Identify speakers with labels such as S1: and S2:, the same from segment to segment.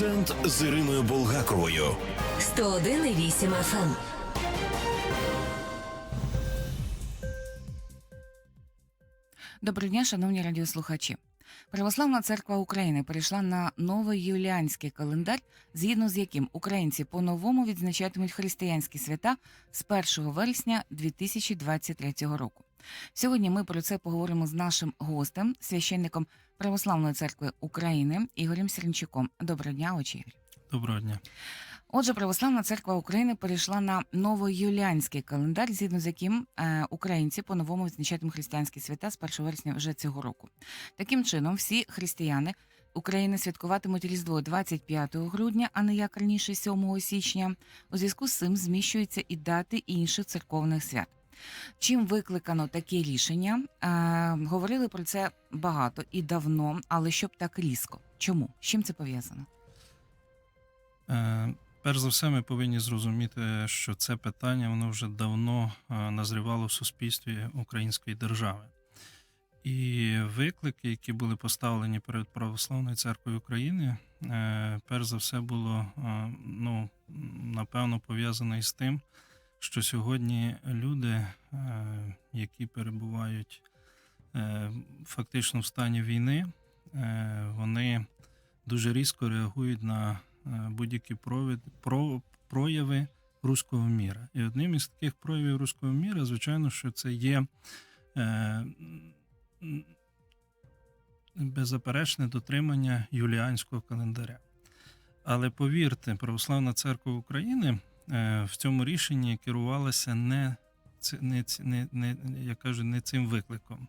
S1: Акцент з Іриною Болгаковою.
S2: 101,8 FM.
S3: Доброго дня, шановні радіослухачі. Православна церква України перейшла на новий юліанський календар, згідно з яким українці по-новому відзначатимуть християнські свята з 1 вересня 2023 року. Сьогодні ми про це поговоримо з нашим гостем, священником Православної церкви України Ігорем Сірнчуком. Доброго дня, отче Ігор.
S4: Доброго дня.
S3: Отже, Православна церква України перейшла на новоюліанський календар, згідно з яким е, українці по-новому відзначатимуть християнські свята з 1 вересня вже цього року. Таким чином, всі християни України святкуватимуть Різдво 25 грудня, а не як раніше 7 січня. У зв'язку з цим зміщуються і дати інших церковних свят. Чим викликано таке рішення? Е, говорили про це багато і давно, але щоб так різко. Чому? З чим це пов'язано?
S4: Е, Перш за все, ми повинні зрозуміти, що це питання воно вже давно е, назрівало в суспільстві української держави. І виклики, які були поставлені перед Православною церквою України, перш за все було ну, напевно пов'язано із тим, що сьогодні люди, е, які перебувають е, фактично в стані війни, е, вони дуже різко реагують на будь-які прояви руського міра. І одним із таких проявів руського міра, звичайно, що це є беззаперечне дотримання юліанського календаря. Але повірте, Православна церква України в цьому рішенні керувалася не, не, не, не, я кажу, не цим викликом,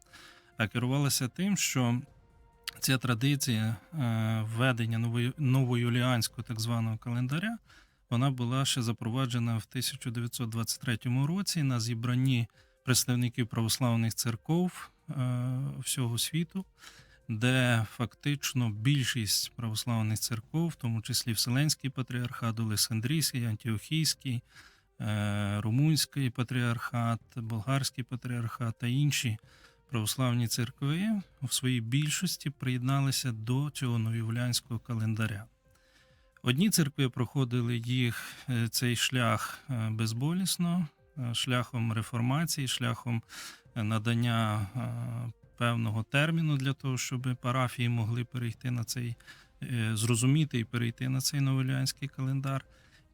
S4: а керувалася тим, що ця традиція е, введення новоюліанського так званого календаря, вона була ще запроваджена в 1923 році на зібранні представників православних церков е, всього світу, де фактично більшість православних церков, в тому числі Вселенський патріархат, Олександрійський, Антіохійський, е, Румунський патріархат, Болгарський патріархат та інші православні церкви в своїй більшості приєдналися до цього новоюліанського календаря. Одні церкви проходили їх е, цей шлях е, безболісно, шляхом реформації, шляхом надання певного терміну для того, щоб парафії могли перейти на цей, е, зрозуміти і перейти на цей новоюліанський календар.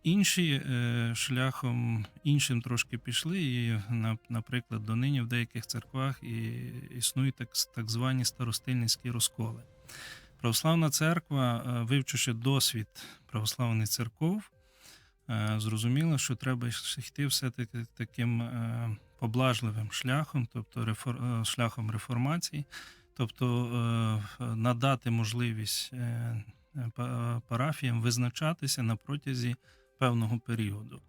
S4: Інші е, шляхом іншим трошки пішли, і наприклад, донині в деяких церквах і існують так, так звані старостильницькі розколи. Православна церква, е, вивчивши досвід православних церков, зрозуміла, що треба йти все-таки таким е, поблажливим шляхом, тобто е, шляхом реформації, тобто е, надати можливість е, парафіям визначатися на протязі певного періоду.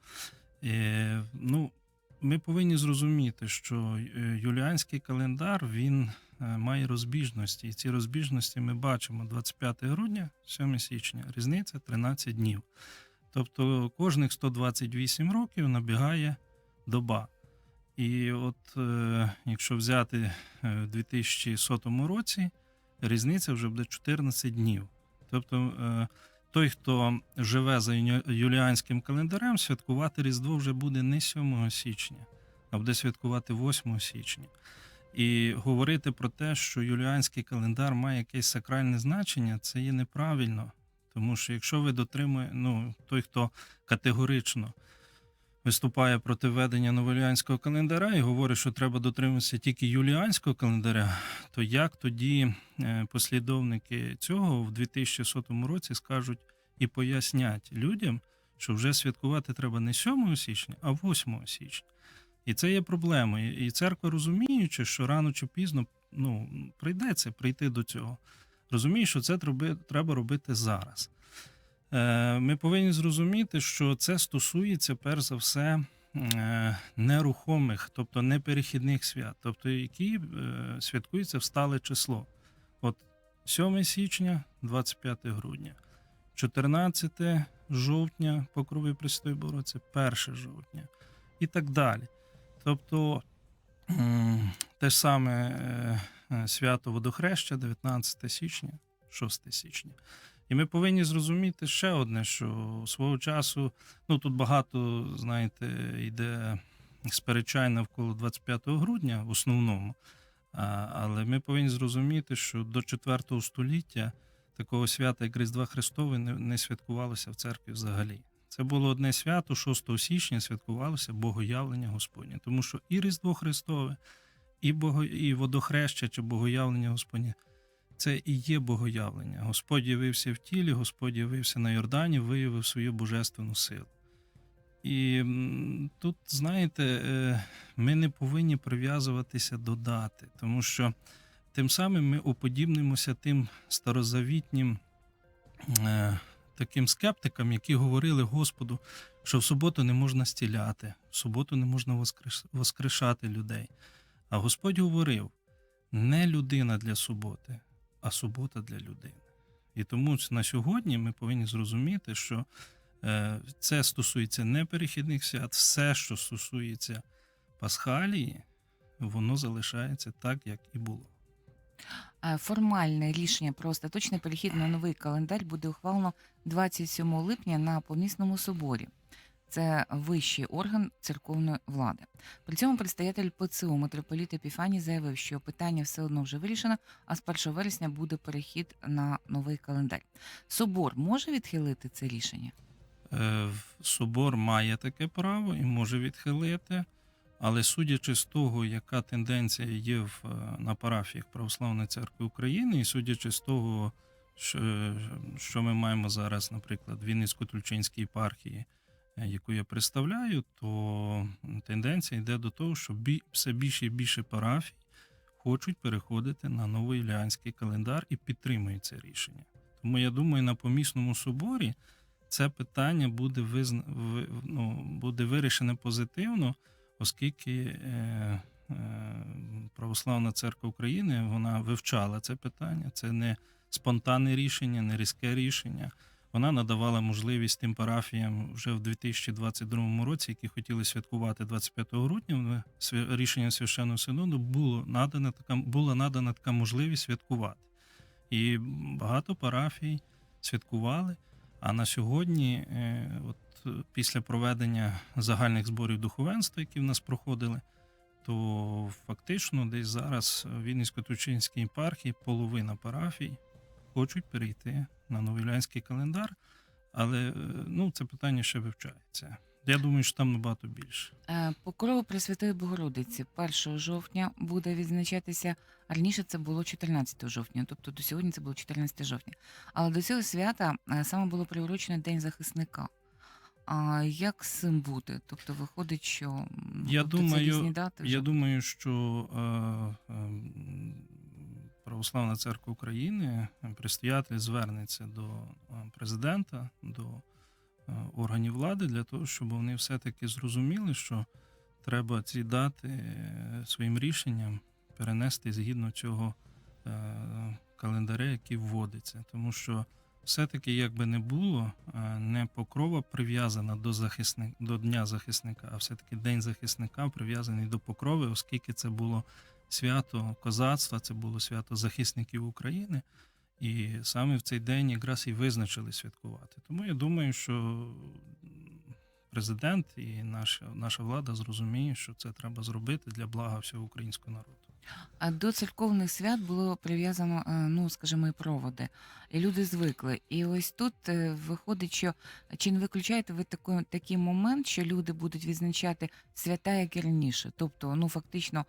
S4: Е, ну, ми повинні зрозуміти, що е, юліанський календар він е, має розбіжності, і ці розбіжності ми бачимо 25 грудня, 7 січня, різниця 13 днів. Тобто кожних 128 років набігає доба. І от е, якщо взяти е, в 2100 році, різниця вже буде 14 днів. Тобто е, той, хто живе за юліанським календарем, святкувати Різдво вже буде не 7 січня, а буде святкувати 8 січня. І говорити про те, що юліанський календар має якесь сакральне значення, це є неправильно. Тому що якщо ви дотримуєте, ну, той, хто категорично виступає проти введення новоюліанського календаря і говорить, що треба дотримуватися тільки юліанського календаря, то як тоді е, послідовники цього в 2100 році скажуть і пояснять людям, що вже святкувати треба не 7 січня, а 8 січня. І це є проблемою. І церква, розуміючи, що рано чи пізно ну, прийдеться прийти до цього, розуміє, що це треба робити зараз. Е, Ми повинні зрозуміти, що це стосується перш за все е, нерухомих, тобто неперехідних свят, тобто які е, святкуються в стале число. От 7 січня, 25 грудня, 14 жовтня, покрови Пресвятої Богородиці, 1 жовтня і так далі. Тобто те ж саме свято водохреща, 19 січня, 6 січня. І ми повинні зрозуміти ще одне, що свого часу, ну тут багато, знаєте, йде сперечань навколо 25 грудня в основному. Але ми повинні зрозуміти, що до 4 століття такого свята, як Різдва Христове, не святкувалося в церкві взагалі. Це було одне свято, 6 січня святкувалося Богоявлення Господнє. Тому що і Різдво Христове, і, Бого, і водохреща чи Богоявлення Господнє це і є Богоявлення. Господь явився в тілі, Господь явився на Йордані, виявив свою божественну силу. І тут, знаєте, е, ми не повинні прив'язуватися до дати, тому що тим самим ми уподібнимося тим старозавітнім е, таким скептикам, які говорили Господу, що в суботу не можна стіляти, в суботу не можна воскрешати людей. А Господь говорив: не людина для суботи, а субота для людини. І тому на сьогодні ми повинні зрозуміти, що е, це стосується не перехідних свят, все, що стосується Пасхалії, воно залишається так, як і було.
S3: Е, Формальне рішення про остаточний перехід на новий календар буде ухвалено 27 липня на помісному соборі. Це вищий орган церковної влади. При цьому предстоятель ПЦУ митрополіт Епіфаній заявив, що питання все одно вже вирішено, а з 1 вересня буде перехід на новий календар. Собор може відхилити це рішення?
S4: Е, Собор має таке право і може відхилити, але судячи з того, яка тенденція є в, е, на парафіях Православної церкви України, і судячи з того, що, що ми маємо зараз, наприклад, в Вінницько-Тульчинській єпархії, яку я представляю, то тенденція йде до того, що все більше і більше парафій хочуть переходити на новий новоюліанський календар і підтримують це рішення. Тому я думаю, на помісному соборі це питання буде визна... ну, буде вирішене позитивно, оскільки е, е, Православна церква України вона вивчала це питання. Це не спонтанне рішення, не різке рішення. Вона надавала можливість тим парафіям вже в 2022 році, які хотіли святкувати 25 грудня. Рішенням священного синоду було надана така була надана така можливість святкувати. І багато парафій святкували. А на сьогодні, е, от після проведення загальних зборів духовенства, які в нас проходили, то фактично десь зараз в Вінницько-Тучинській єпархії половина парафій хочуть перейти на новоюліанський календар, але е, ну, це питання ще вивчається. Я думаю, що там набагато більше.
S3: Е, Покрова Пресвятої Богородиці 1 жовтня буде відзначатися. Раніше це було 14 жовтня, тобто до сьогодні це було 14 жовтня. Але до цього свята е, саме було приурочено День захисника. А як з цим бути? Тобто виходить, що
S4: Я
S3: тобто це
S4: думаю-
S3: різні дати вже?
S4: Я думаю, що е, е, Православна церква України, е, предстоятель звернеться до е, президента, до е, органів влади для того, щоб вони все-таки зрозуміли, що треба ці дати своїм рішенням перенести згідно цього календаря, який вводиться. Тому що все-таки, як би не було, не покрова прив'язана до захисник, до Дня захисника, а все-таки День захисника прив'язаний до покрови, оскільки це було свято козацтва, це було свято захисників України. І саме в цей день якраз і визначили святкувати. Тому я думаю, що президент і наша, наша влада зрозуміє, що це треба зробити для блага всього українського народу.
S3: А до церковних свят було прив'язано, е, ну скажімо, і проводи, і люди звикли. І ось тут е, виходить, що чи не виключаєте ви такий, такий момент, що люди будуть відзначати свята, як і раніше? Тобто, ну фактично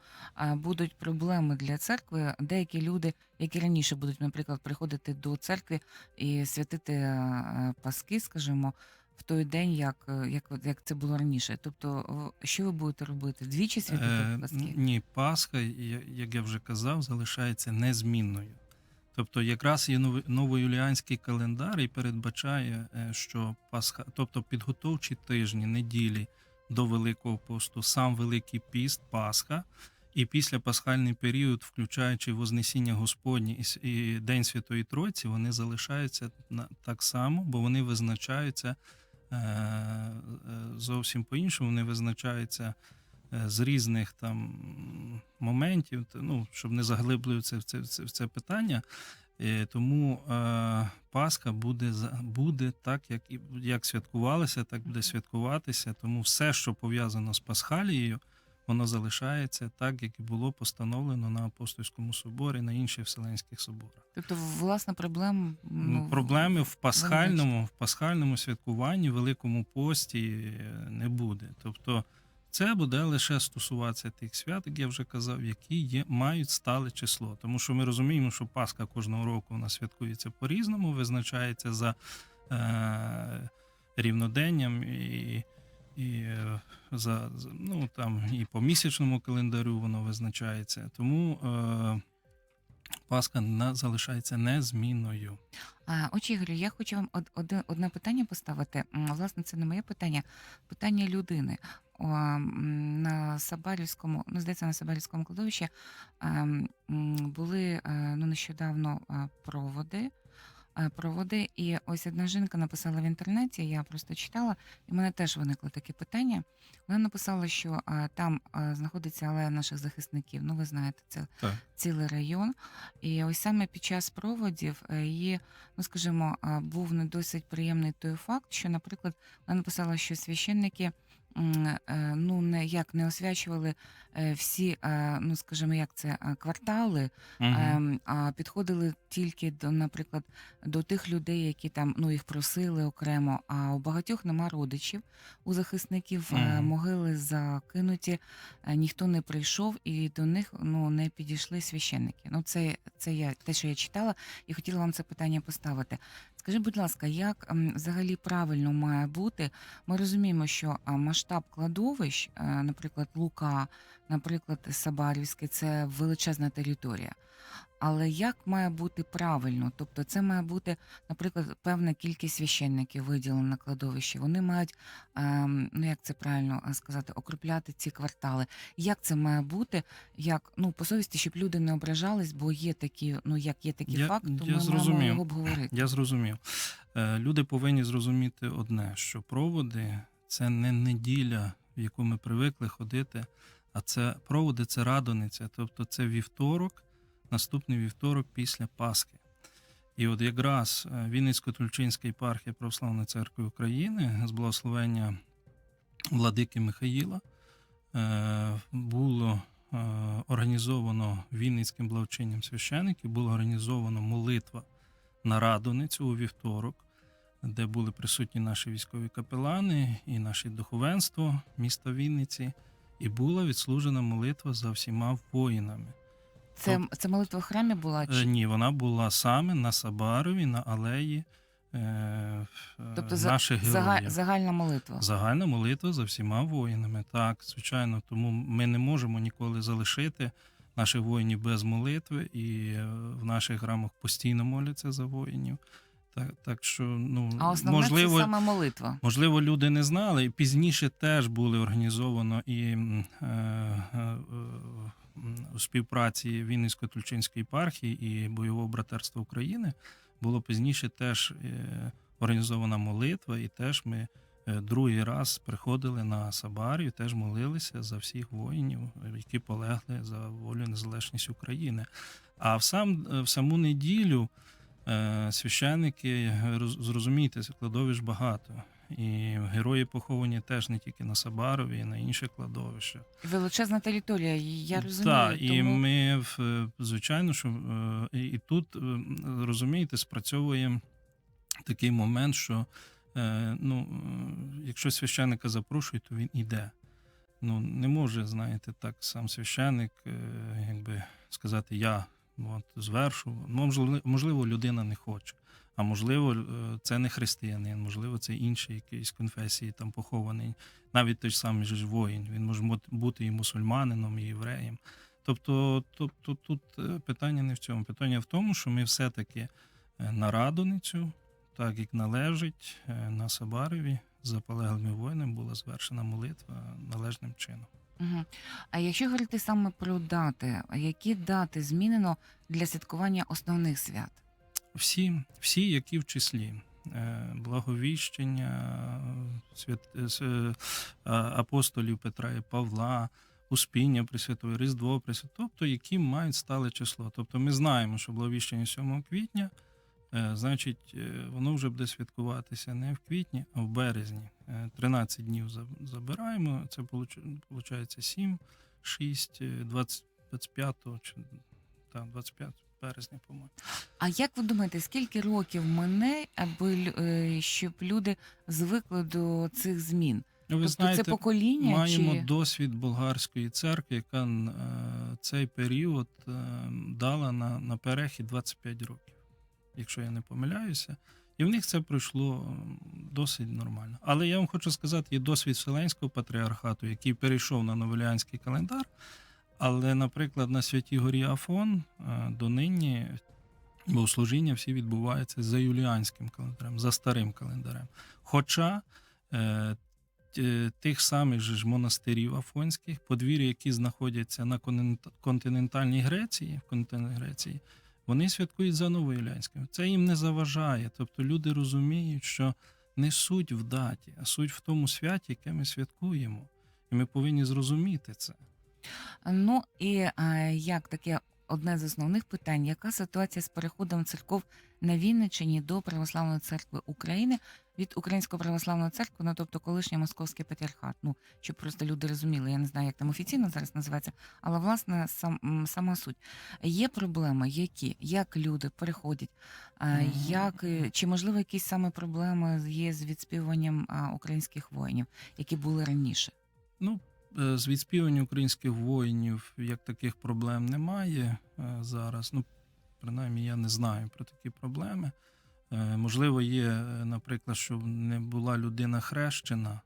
S3: будуть проблеми для церкви. Деякі люди, як і раніше, будуть, наприклад, приходити до церкви і святити е, паски, скажімо. В той день, як, е, як, як це було раніше. Тобто, що ви будете робити? Двічі святити
S4: Е,
S3: паски?
S4: ні, Пасха, як я вже казав, залишається незмінною. Тобто, якраз є новий- новоюліанський календар і передбачає, е, що Пасха, тобто підготовчі тижні, неділі до Великого посту, сам Великий піст, Пасха, і після пасхальний період, включаючи Вознесіння Господнє і, День Святої Тройці, вони залишаються так само, бо вони визначаються зовсім по-іншому, вони визначаються е, з різних там моментів, ну, щоб не заглиблюватися в це, в це, в це питання. Е, Тому е, Пасха буде буде так, як як святкувалася, так буде святкуватися. Тому все, що пов'язано з Пасхалією, воно залишається так, як і було постановлено на апостольському соборі, на інших вселенських соборах.
S3: Тобто, власне, проблем ну,
S4: Проблеми в пасхальному, в пасхальному святкуванні, Великому пості е, не буде. Тобто, це буде лише стосуватися тих свят, як я вже казав, які є, мають стале число. Тому що ми розуміємо, що Пасха кожного року нас святкується по-різному, визначається за е, рівноденням і, і е, за, ну, там, і по місячному календарю воно визначається. Тому е, Пасха на, залишається незмінною.
S3: А, Отже, Ігорю, я хочу вам од- одне, одне питання поставити. Власне, це не моє питання, питання людини. О, на Сабарівському, ну, здається, на Сабарівському кладовищі м, були е, ну, нещодавно е, проводи. Е, Проводи, і ось одна жінка написала в інтернеті, я просто читала, і в мене теж виникло таке питання. Вона написала, що е, там е, знаходиться алея наших захисників. Ну, ви знаєте, це
S4: Так.
S3: цілий район. І ось саме під час проводів її, ну скажімо, був не досить приємний той факт, що, наприклад, вона написала, що священники ну не як не освячували е, всі, е, ну скажімо, як це е, квартали, ем, а підходили тільки до, наприклад, до тих людей, які там ну їх просили окремо. А у багатьох нема родичів у захисників, е,
S4: Мгм.
S3: могили закинуті, е, ніхто не прийшов, і до них ну не підійшли священники. Ну це, це я те, що я читала, і хотіла вам це питання поставити. Скажіть, будь ласка, як взагалі правильно має бути? Ми розуміємо, що масштаб кладовищ, е, наприклад, Лука, наприклад, Сабарівське, це величезна територія. Але як має бути правильно? Тобто, це має бути, наприклад, певна кількість священників виділена на кладовищі. Вони мають, ем, ну як це правильно е, сказати, окропляти ці квартали. Як це має бути? Як ну по совісті, щоб люди не ображались, бо є такі, ну як є такий
S4: Я-
S3: факт,
S4: я
S3: ми маємо
S4: зрозумів.
S3: його обговорити.
S4: Я зрозумів. Е, Люди повинні зрозуміти одне: що проводи це не неділя, в яку ми привикли ходити, а це проводи це радониця, тобто це вівторок, наступний вівторок після Пасхи. І от якраз е, Вінницько-Тульчинська єпархія Православної церкви України з благословення владики Михаїла е, було е, організовано Вінницьким благочинням священиків, було організовано молитва на Радоницю у вівторок, де були присутні наші військові капелани і наше духовенство міста Вінниці, і була відслужена молитва за всіма воїнами.
S3: Це, це молитва в храмі була?
S4: Е,
S3: Чи?
S4: Ні, вона була саме на Сабарові, на алеї е,
S3: Тобто за-
S4: наших
S3: Зага,
S4: героїв.
S3: загальна молитва.
S4: Загальна молитва за всіма воїнами. Так, звичайно, тому ми не можемо ніколи залишити наших воїнів без молитви, і е, в наших храмах постійно моляться за воїнів. Так, так що, ну
S3: А основне
S4: можливо,
S3: це саме молитва.
S4: Можливо, люди не знали, і пізніше теж були організовано і е, е, е, у співпраці Вінницько-Тульчинської єпархії і бойового братерства України. Було пізніше теж е, організована молитва, і теж ми е, другий раз приходили на Сабарію, теж молилися за всіх воїнів, які полегли за волю і незалежність України. А в сам в саму неділю священники, е, роз- зрозумійте, кладовищ багато. І герої поховані теж не тільки на Сабарові, і на інших кладовищах.
S3: Величезна територія, я розумію.
S4: Так, і ми е, звичайно, що е, і тут розумієте, спрацьовує такий момент, що ну, якщо священника запрошують, то він іде. Ну, не може, знаєте, так сам священик, е, якби сказати, я от, звершу. Можливо, можливо, людина не хоче. А можливо, е, це не християнин, можливо, це інший якийсь конфесії там похований. Навіть той самий ж воїн. Він може бути і мусульманином, і євреєм. Тобто, тобто тут е, питання не в цьому. Питання в тому, що ми все-таки е, на Радоницю, так як належить, на Сабареві за полеглими воїнами була звершена молитва належним чином.
S3: Угу. А якщо говорити саме про дати, які дати змінено для святкування основних свят?
S4: Всі, всі, які в числі. Е, Благовіщення свят, е, е, апостолів Петра і Павла, Успіння Пресвятої, Різдво Пресвятої, тобто які мають стале число. Тобто ми знаємо, що благовіщення 7 квітня, значить, е, воно вже буде святкуватися не в квітні, а в березні. Е, 13 днів за- забираємо, це виходить 7, 6, 20, 25 чи так, 25 березня, по-моєму.
S3: А як ви думаєте, скільки років мине, аби е, щоб люди звикли до цих змін?
S4: Ну, Ви
S3: тобто
S4: знаєте,
S3: це покоління
S4: маємо
S3: чи
S4: досвід болгарської церкви, яка е, цей період е, дала на, на перехід 25 років, якщо я не помиляюся. І в них це пройшло досить нормально. Але я вам хочу сказати, є досвід Вселенського патріархату, який перейшов на новоліанський календар. Але, наприклад, на Святій Горі Афон е, донині богослужіння всі відбуваються за юліанським календарем, за старим календарем. Хоча е, тих самих ж монастирів афонських, подвір'я, які знаходяться на континентальній Греції, в континентальній Греції, вони святкують за новоюліанським. Це їм не заважає. Тобто люди розуміють, що не суть в даті, а суть в тому святі, яке ми святкуємо. І ми повинні зрозуміти це.
S3: ну і е, як таке одне з основних питань: яка ситуація з переходом церков на Вінниччині до Православної церкви України від Української православної церкви, ну тобто колишній московський патріархат? Ну щоб просто люди розуміли, я не знаю, як там офіційно зараз називається, але власне сам сама суть. Є проблеми, які як люди переходять, е, як е, чи можливо якісь саме проблеми є з відспіванням українських воїнів, які були раніше?
S4: Ну, з відспівання українських воїнів як таких проблем немає е, зараз. Ну, принаймні, я не знаю про такі проблеми. Е, Можливо, є, е, наприклад, що не була людина хрещена.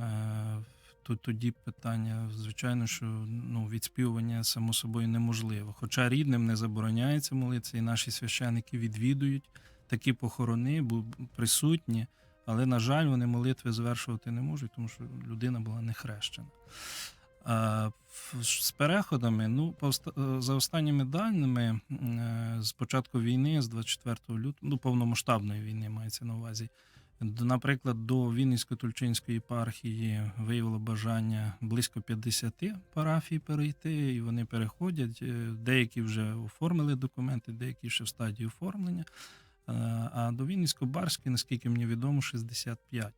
S4: Е, То тоді питання, звичайно, що ну, відспівування само собою неможливо. Хоча рідним не забороняється молитися, і наші священики відвідують такі похорони, бу- присутні. Але, на жаль, вони молитви звершувати не можуть, тому що людина була не хрещена. З переходами, ну, е, за останніми даними, е, з початку війни, з 24 лютого, ну, повномасштабної війни мається на увазі. Наприклад, до Вінницько-Тульчинської єпархії виявило бажання близько 50 парафій перейти, і вони переходять. Е, Деякі вже оформили документи, деякі ще в стадії оформлення. Е, А до Вінницько-Барської, наскільки мені відомо, 65.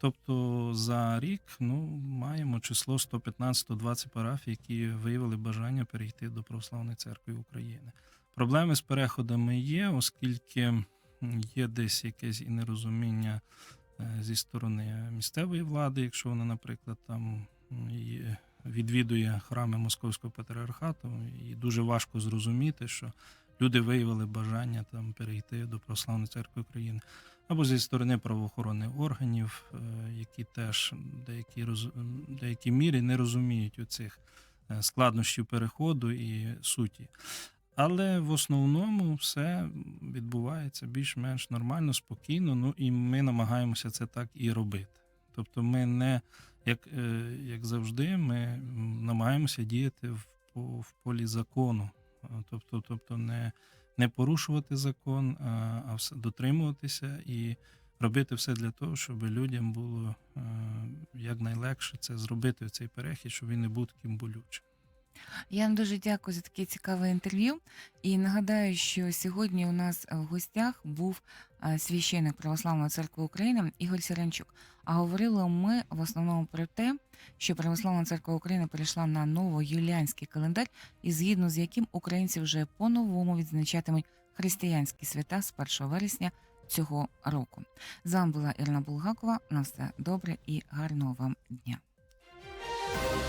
S4: Тобто за рік ну, маємо число 115-120 парафій, які виявили бажання перейти до Православної церкви України. Проблеми з переходами є, оскільки є десь якесь і нерозуміння е, зі сторони місцевої влади, якщо вона, наприклад, там відвідує храми Московського патріархату, і дуже важко зрозуміти, що люди виявили бажання там перейти до Православної церкви України, або зі сторони правоохоронних органів, е, які теж деякі деякій мірі не розуміють оцих е, складнощів переходу і суті. Але в основному все відбувається більш-менш нормально, спокійно. Ну і ми намагаємося це так і робити. Тобто, ми не як, е, як завжди, ми намагаємося діяти в, в полі закону. Тобто, тобто не, не порушувати закон, а, все дотримуватися і робити все для того, щоб людям було е, якнайлегше це зробити цей перехід, щоб він не був таким болючим.
S3: Я вам дуже дякую за таке цікаве інтерв'ю. І нагадаю, що сьогодні у нас в гостях був е, священник Православної церкви України Ігор Сіренчук. А говорили ми в основному про те, що Православна церква України перейшла на новоюліанський календар, і згідно з яким українці вже по-новому відзначатимуть християнські свята з 1 вересня цього року. З вами була Ірина Булгакова. На все добре і гарного вам дня.